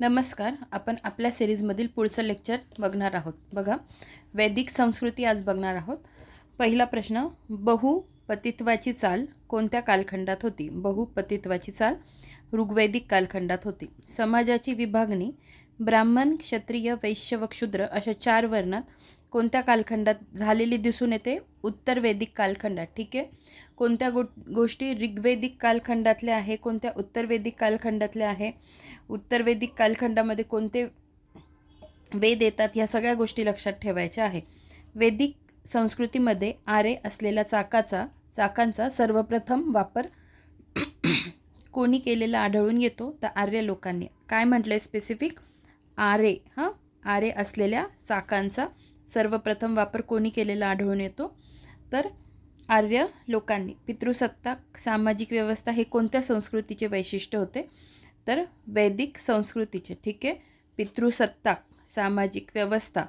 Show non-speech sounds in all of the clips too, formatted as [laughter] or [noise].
नमस्कार आपण आपल्या सिरीजमधील पुढचं लेक्चर बघणार आहोत. बघा वैदिक संस्कृती आज बघणार आहोत. पहिला प्रश्न बहुपतित्वाची चाल कोणत्या कालखंडात होती? बहुपतित्वाची चाल ऋग्वैदिक कालखंडात होती. समाजाची विभागणी ब्राह्मण क्षत्रिय वैश्य व क्षुद्र अशा चार वर्णात कोणत्या कालखंडात झालेली दिसून येते? उत्तर वैदिक कालखंडात ठीक आहे? कोणत्या गो गोष्टी ऋग्वेदिक कालखंडातल्या आहे कोणत्या उत्तर वैदिक कालखंडातल्या आहे? उत्तर वैदिक कालखंडामध्ये कोणते वेद येतात ह्या सगळ्या गोष्टी लक्षात ठेवायच्या आहे वैदिक संस्कृतीमध्ये आरे असलेल्या चाकाचा चाकांचा सर्वप्रथम वापर [clears throat] कोणी केलेला आढळून येतो तर आर्य लोकांनी. काय म्हटलं आहे स्पेसिफिक आरे हां? आरे असलेल्या चाकांचा सर्वप्रथम वापर कोणी केलेला आढळून येतो? तर आर्य लोकांनी. पितृसत्ताक सामाजिक व्यवस्था हे कोणत्या संस्कृतीचे वैशिष्ट्य होते? तर वैदिक संस्कृतीचे. ठीक आहे? पितृसत्ताक सामाजिक व्यवस्था.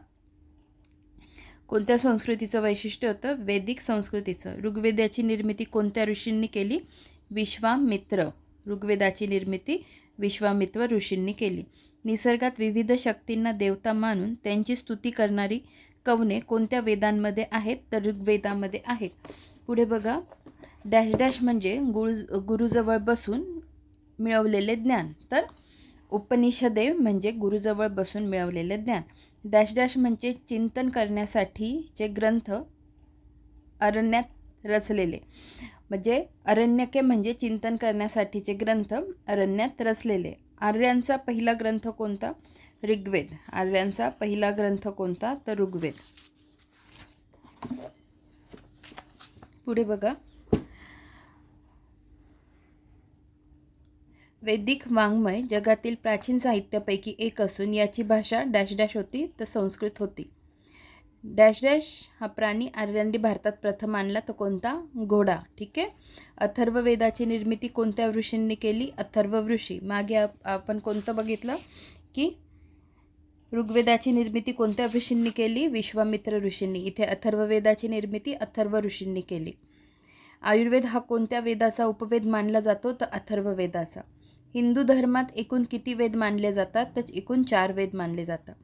कोणत्या संस्कृतीचं वैशिष्ट्य होतं? वैदिक संस्कृतीचं. ऋग्वेदाची निर्मिती कोणत्या ऋषींनी केली? विश्वामित्र. ऋग्वेदाची निर्मिती विश्वामित्र ऋषींनी केली. निसर्गात विविध शक्तींना देवता मानून त्यांची स्तुती करणारी कवने कोणत्या वेदांमध्ये आहेत तर ऋग्वेदामध्ये आहेत. पुढे बघा. डॅश डॅश म्हणजे गुरु गुरुजवळ बसून मिळवलेले ज्ञान. तर उपनिषदे म्हणजे गुरुजवळ बसून मिळवलेले ज्ञान. डॅश डॅश म्हणजे चिंतन करण्यासाठीचे ग्रंथ अरण्यात रचलेले. म्हणजे अरण्यके म्हणजे चिंतन करण्यासाठीचे ग्रंथ अरण्यात रचलेले. आर्यांचा पहिला ग्रंथ कोणता? ऋग्वेद. आर्यांचा पहिला ग्रंथ कोणता? तर ऋग्वेद. पुढे बघा. वैदिक वाङ्मय जगातील प्राचीन साहित्यापैकी एक असून याची भाषा डॅश डॅश होती तर संस्कृत होती. डॅश डॅश हा प्राणी आर्यांनी भारतात प्रथम आणला तो कोणता? घोडा. ठीक आहे? अथर्ववेदाची निर्मिती कोणत्या ऋषींनी केली? अथर्व ऋषी. मागे आपण कोणतं बघितलं? की ऋग्वेदाची निर्मिती कोणत्या ऋषींनी केली? विश्वामित्र ऋषींनी. इथे अथर्ववेदाची निर्मिती अथर्व ऋषींनी केली. आयुर्वेद हा कोणत्या वेदाचा उपवेद मानला जातो? तर अथर्ववेदाचा. हिंदू धर्मात एकूण किती वेद मानले जातात? तर एकूण चार वेद मानले जातात.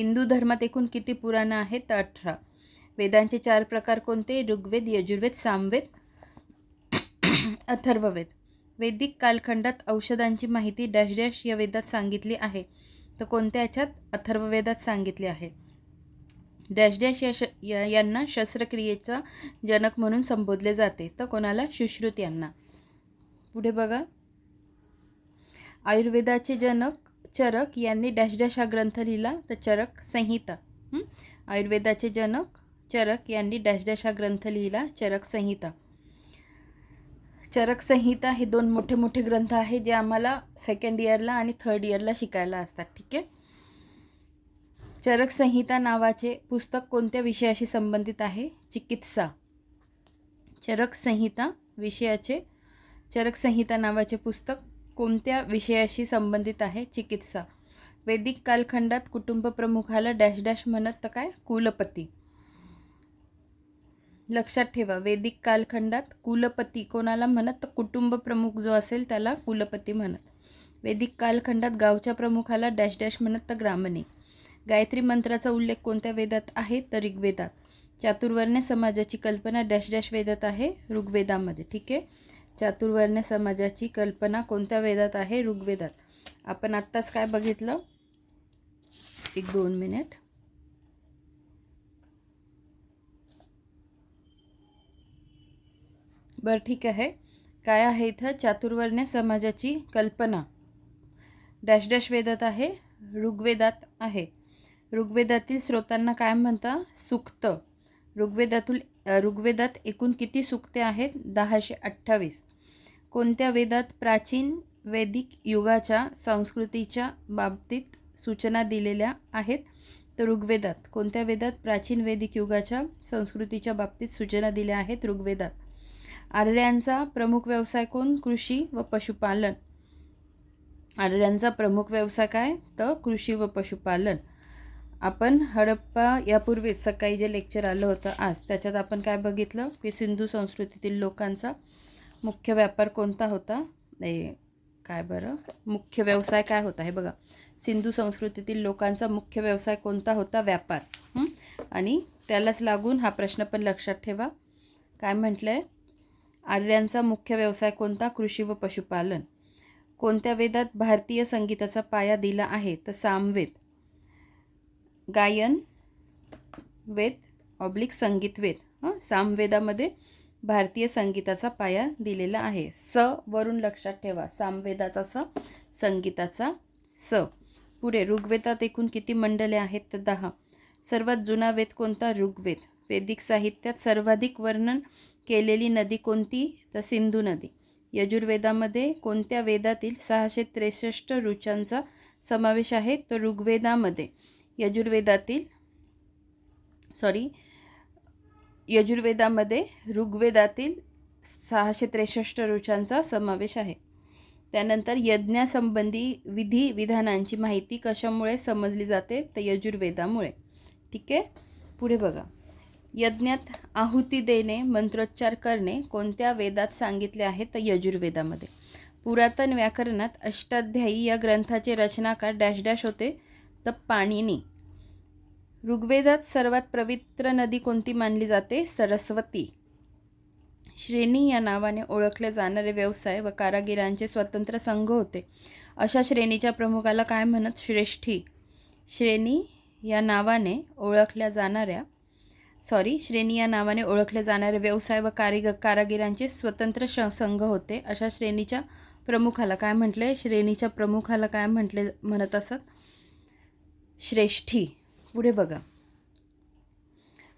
हिंदू धर्मात एकूण किती पुराणं आहेत? अठरा. वेदांचे चार प्रकार कोणते? ऋग्वेद यजुर्वेद सामवेद अथर्ववेद. वैदिक कालखंडात औषधांची माहिती डॅश डॅश या वेदात सांगितली आहे. तर कोणत्या याच्यात? अथर्ववेदात सांगितले आहे. डॅश डॅश या श या यांना शस्त्रक्रियेचा जनक म्हणून संबोधले जाते. तर कोणाला? सुश्रुत यांना. पुढे बघा. आयुर्वेदाचे जनक चरक यांनी डॅश डॅश हा ग्रंथ लिहिला तर चरक संहिता. आयुर्वेदाचे जनक चरक यांनी डॅश डॅश हा ग्रंथ लिहिला चरक संहिता. चरक संहिता हे दोन मोठे मोठे ग्रंथ आहे जे आम्हाला सेकंड इयरला आणि थर्ड इयरला शिकायला असतात ठीक आहे? चरक संहिता नावाचे पुस्तक कोणत्या विषयाशी संबंधित आहे? चिकित्सा. चरक संहिता विषयाचे चरक संहिता नावाचे पुस्तक कोणत्या विषयाशी संबंधित आहे चिकित्सा? वैदिक कालखंडात कुटुंब प्रमुखाला डॅश डॅश म्हणत तर काय? कुलपती. लक्षात ठेवा वैदिक कालखंडात कुलपती कोणाला म्हणत? तर कुटुंब प्रमुख जो असेल त्याला कुलपती म्हणत. वैदिक कालखंडात गावच्या प्रमुखाला डॅश डॅश म्हणत तर ग्रामणी गायत्री मंत्राचा उल्लेख कोणत्या वेदात आहे? तर ऋग्वेदात. चातुर्वर्ण्य समाजाची कल्पना डॅश डॅश वेदात आहे ऋग्वेदामध्ये. ठीक आहे? चातुर्वर्ण्य समाजाची कल्पना कोणत्या वेदात आहे? ऋग्वेदात. आपण आत्ताच काय बघितलं? एक दोन मिनिट. बरं ठीक आहे. काय आहे इथं? चातुर्वर्ण्य समाजाची कल्पना. डॅश डॅश वेदात आहे ऋग्वेदात आहे. ऋग्वेदातील स्रोतांना काय म्हणता? सुक्त. ऋग्वेदातून ऋग्वेदात एकूण किती सुक्ते आहेत? दहाशे अठ्ठावीस. कोणत्या वेदात प्राचीन वैदिक युगाच्या संस्कृतीच्या बाबतीत सूचना दिलेल्या आहेत? तर ऋग्वेदात. कोणत्या वेदात प्राचीन वैदिक युगाच्या संस्कृतीच्या बाबतीत सूचना दिल्या आहेत? ऋग्वेदात. आर्यांचा प्रमुख व्यवसाय कोण? कृषी व पशुपालन. आर्यांचा प्रमुख व्यवसाय काय? तर कृषी व पशुपालन. आपण हडप्पा यापूर्वीच सकाळी जे लेक्चर आलं होतं आज त्याच्यात आपण काय बघितलं? की सिंधू संस्कृतीतील लोकांचा मुख्य व्यापार कोणता होता? नाही काय बरं? मुख्य व्यवसाय काय होता? हे बघा. सिंधू संस्कृतीतील लोकांचा मुख्य व्यवसाय कोणता होता? व्यापार. आणि त्यालाच लागून हा प्रश्न पण लक्षात ठेवा. काय म्हटलं आहे आर्यांचा मुख्य व्यवसाय कोणता? कृषी व पशुपालन. कोणत्या वेदात भारतीय संगीताचा पाया दिला आहे? तर सामवेद. गायन वेद ऑब्लिक संगीत वेद. हं सामवेदामध्ये भारतीय संगीताचा पाया दिलेला आहे. स वरून लक्षात ठेवा. सामवेदाचा स संगीताचा स. पुढे ऋग्वेदात एकूण किती मंडले आहेत तर दहा. सर्वात जुना वेद कोणता? ऋग्वेद. वैदिक साहित्यात सर्वाधिक वर्णन केलेली नदी कोणती? तर सिंधू नदी. यजुर्वेदामध्ये कोणत्या वेदातील सहाशे त्रेसष्ट ऋचांचा समावेश आहे? तर ऋग्वेदामध्ये. यजुर्वेदातील सॉरी यजुर्वेदामध्ये ऋग्वेदातील सहाशे त्रेसष्ट ऋचांचा समावेश आहे. त्यानंतर यज्ञासंबंधी विधी विधानांची माहिती कशामुळे समजली जाते? तर यजुर्वेदामुळे. ठीक आहे? पुढे बघा. यज्ञात आहुती देणे मंत्रोच्चार करणे कोणत्या वेदात सांगितले आहे? तर यजुर्वेदामध्ये. पुरातन व्याकरणात अष्टाध्यायी या ग्रंथाचे रचनाकार डॅश डॅश होते. तर पाणिनी ऋग्वेदात सर्वात पवित्र नदी कोणती मानली जाते? सरस्वती. श्रेणी या नावाने ओळखले जाणारे व्यवसाय व कारागिरांचे स्वतंत्र संघ होते. अशा श्रेणीच्या प्रमुखाला काय म्हणत? श्रेष्ठी. श्रेणी या नावाने ओळखल्या जाणाऱ्या सॉरी श्रेणी या नावाने ओळखले जाणारे व्यवसाय व कारिग कारागिरांचे स्वतंत्र श संघ होते. अशा श्रेणीच्या प्रमुखाला काय म्हटले? श्रेणीच्या प्रमुखाला काय म्हटले म्हणत असत? श्रेष्ठी. पुढे बघा.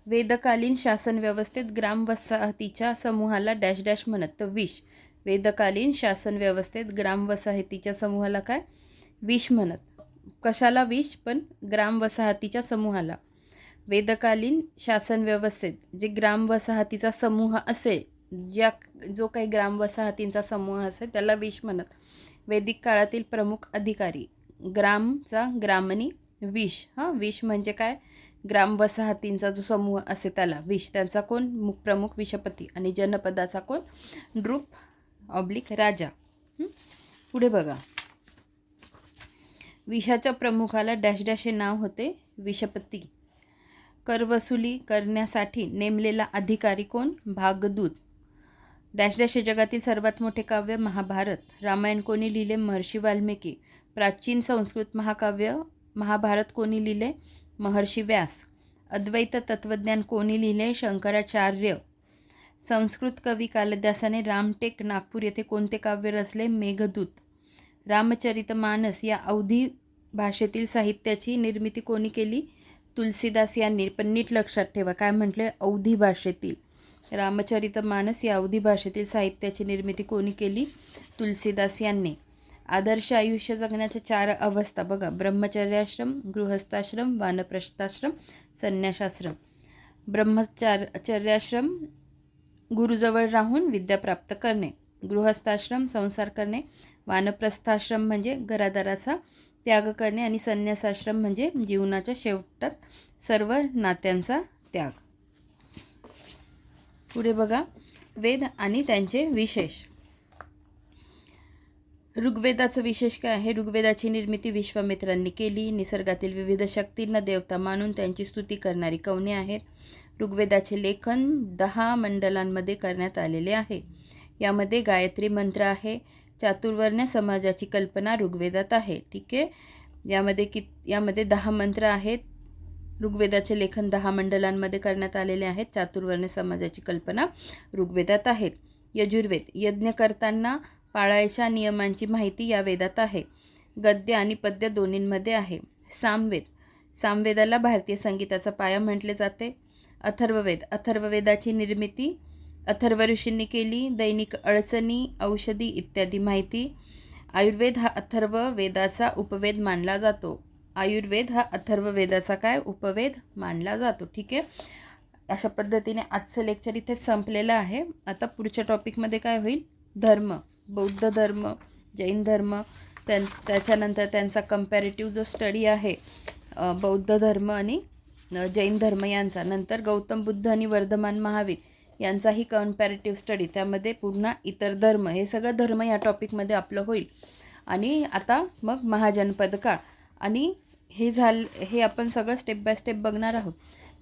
वेदकालीन शासन व्यवस्थेत ग्रामवसाहतीच्या समूहाला डॅश डॅश म्हणत. तर विष. वेदकालीन शासन व्यवस्थेत ग्रामवसाहतीच्या समूहाला काय? विष म्हणत. कशाला विष? पण ग्रामवसाहतीच्या समूहाला. वेदकालीन शासन व्यवस्थेत जे ग्रामवसाहतीचा समूह असेल ज्या जो काही ग्रामवसाहतींचा समूह असेल त्याला विष म्हणत. वैदिक काळातील प्रमुख अधिकारी. ग्रामचा ग्रामनी विष हां विष म्हणजे काय? ग्राम वसाहतींचा जो समूह असे त्याला विष. त्यांचा कोण? मुख प्रमुख विषपती आणि जनपदाचा कोण? नृप ऑब्लिक राजा. पुढे बघा. विषाच्या प्रमुखाला डॅश डॅश हे नाव होते विषपती. करवसुली करण्यासाठी नेमलेला अधिकारी कोण? भागदूत. डॅश डॅश हे जगातील सर्वात मोठे काव्य महाभारत. रामायण कोणी लिहिले? महर्षी वाल्मिकी. प्राचीन संस्कृत महाकाव्य महाभारत कोणी लिहिले? महर्षी व्यास. अद्वैत तत्त्वज्ञान कोणी लिहिले? शंकराचार्य. संस्कृत कवी कालिदासाने रामटेक नागपूर येथे कोणते काव्य रचले? मेघदूत. रामचरितमानस या अवधी भाषेतील साहित्याची निर्मिती कोणी केली? तुलसीदास यांनी. पण नीट लक्षात ठेवा काय म्हटले अवधी भाषेतील. रामचरितमानस या अवधी भाषेतील साहित्याची निर्मिती कोणी केली? तुलसीदास यांनी. आदर्श आयुष्य जगण्याच्या चार अवस्था बघा. ब्रह्मचर्याश्रम गृहस्थाश्रम वानप्रस्थाश्रम संन्यासाश्रम. ब्रह्मचार चर्याश्रम गुरुजवळ राहून विद्या प्राप्त करणे. गृहस्थाश्रम संसार करणे. वानप्रस्थाश्रम म्हणजे घरादाराचा त्याग करणे आणि संन्यासाश्रम म्हणजे जीवनाच्या शेवटात सर्व नात्यांचा त्याग. पुढे बघा. वेद आणि त्यांचे विशेष. ऋग्वेदाचं विशेष काय आहे? ऋग्वेदाची निर्मिती विश्वामित्रांनी केली. निसर्गातील विविध शक्तींना देवता मानून त्यांची स्तुती करणारी कवने आहेत? ऋग्वेदाचे लेखन दहा मंडलांमध्ये करण्यात आलेले आहे. यामध्ये गायत्री मंत्र आहे चातुर्वर्ण्य समाजाची कल्पना ऋग्वेदात आहे. ठीक आहे? यामध्ये कि यामध्ये दहा मंत्र आहेत. ऋग्वेदाचे लेखन दहा मंडलांमध्ये करण्यात आलेले आहेत. चातुर्वर्ण्य समाजाची कल्पना ऋग्वेदात आहेत. यजुर्वेद यज्ञ करताना पाळायच्या नियमांची माहिती या वेदात आहे. गद्य आणि पद्य दोन्हींमध्ये आहे. सामवेद. सामवेदाला भारतीय संगीताचा पाया म्हटले जाते. अथर्ववेद. अथर्ववेदाची निर्मिती अथर्व ऋषींनी केली दैनिक अडचणी औषधी इत्यादी माहिती. आयुर्वेद हा अथर्व वेदाचा उपवेद मानला जातो. आयुर्वेद हा अथर्व वेदाचा काय? उपवेद मानला जातो. ठीक आहे? अशा पद्धतीने आजचं लेक्चर इथे संपलेलं आहे. आता पुढच्या टॉपिकमध्ये काय होईल? धर्म. बौद्ध धर्म जैन धर्म त्यां त्याच्यानंतर त्यांचा कम्पॅरेटिव्ह जो स्टडी आहे बौद्ध धर्म आणि जैन धर्म यांचा. नंतर गौतम बुद्ध आणि वर्धमान महावीर यांचाही कम्पॅरेटिव्ह स्टडी त्यामध्ये पुन्हा इतर धर्म हे सगळं धर्म या टॉपिकमध्ये आपलं होईल. आणि आता मग महाजनपद काळ. आणि हे झाल हे आपण सगळं स्टेप बाय स्टेप बघणार आहोत.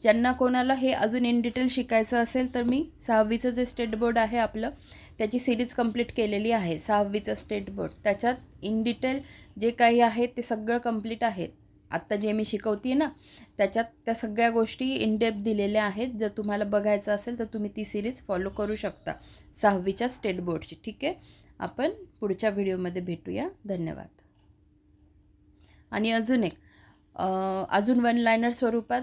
ज्यांना कोणाला हे अजून इन डिटेल शिकायचं असेल तर मी सहावीचं जे स्टेट बोर्ड आहे आपलं त्याची सिरीज कंप्लीट केलेली आहे सहावीचं स्टेट बोर्ड. त्याच्यात इन डिटेल जे काही आहे ते सगळं कंप्लीट आहे. आत्ता जे मी शिकवते ना त्याच्यात त्या सगळ्या गोष्टी इन दिलेल्या आहेत. जर तुम्हाला बघायचं असेल तर तुम्ही ती सिरीज फॉलो करू शकता. सहावीच्या स्टेट बोर्डची ठीक आहे? आपण पुढच्या व्हिडिओमध्ये भेटूया. धन्यवाद. आणि अजून एक अजून वन लायनर स्वरूपात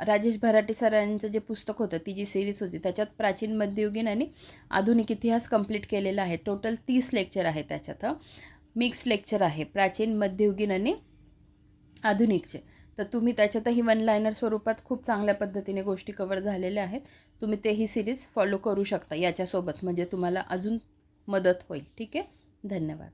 राजेश भराटे सरांचं जे पुस्तक होतं ती जी सिरीज होती त्याच्यात प्राचीन मध्ययुगीन आणि आधुनिक इतिहास कंप्लीट केलेला आहे. टोटल तीस लेक्चर आहे त्याच्यात मिक्स लेक्चर आहे प्राचीन मध्ययुगीन आणि आधुनिकचे तर तुम्ही त्याच्यातही वन लायनर स्वरूपात खूप चांगल्या पद्धतीने गोष्टी कवर झालेल्या आहेत. तुम्ही तेही सिरीज फॉलो करू शकता याच्यासोबत. म्हणजे तुम्हाला अजून मदत होईल. ठीक आहे? धन्यवाद.